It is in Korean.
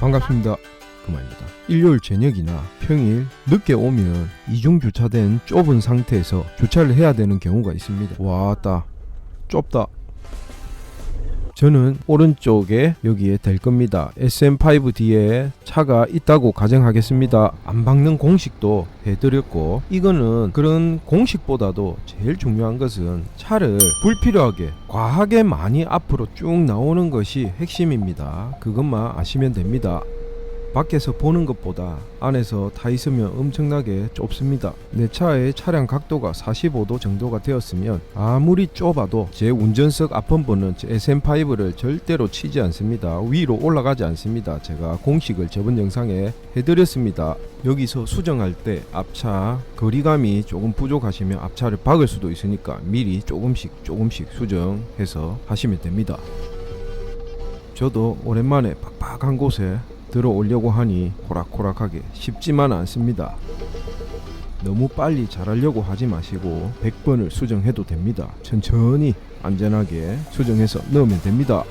반갑습니다. 그만입니다. 일요일 저녁이나 평일 늦게 오면 이중 주차된 좁은 상태에서 주차를 해야 되는 경우가 있습니다. 와따 좁다. 저는 오른쪽에 여기에 댈 겁니다. SM5 뒤에 차가 있다고 가정하겠습니다. 안 박는 공식도 해드렸고 이거는 그런 공식보다도 제일 중요한 것은 차를 불필요하게 과하게 많이 앞으로 쭉 나오는 것이 핵심입니다. 그것만 아시면 됩니다. 밖에서 보는 것보다 안에서 타 있으면 엄청나게 좁습니다. 내 차의 차량 각도가 45도 정도가 되었으면 아무리 좁아도 제 운전석 앞범버는 SM5를 절대로 치지 않습니다. 위로 올라가지 않습니다. 제가 공식을 저번 영상에 해드렸습니다. 여기서 수정할 때 앞차 거리감이 조금 부족하시면 앞차를 박을 수도 있으니까 미리 조금씩 조금씩 수정해서 하시면 됩니다. 저도 오랜만에 빡빡한 곳에 들어오려고 하니 호락호락하게 쉽지만 않습니다. 너무 빨리 잘하려고 하지 마시고 100번을 수정해도 됩니다. 천천히 안전하게 수정해서 넣으면 됩니다.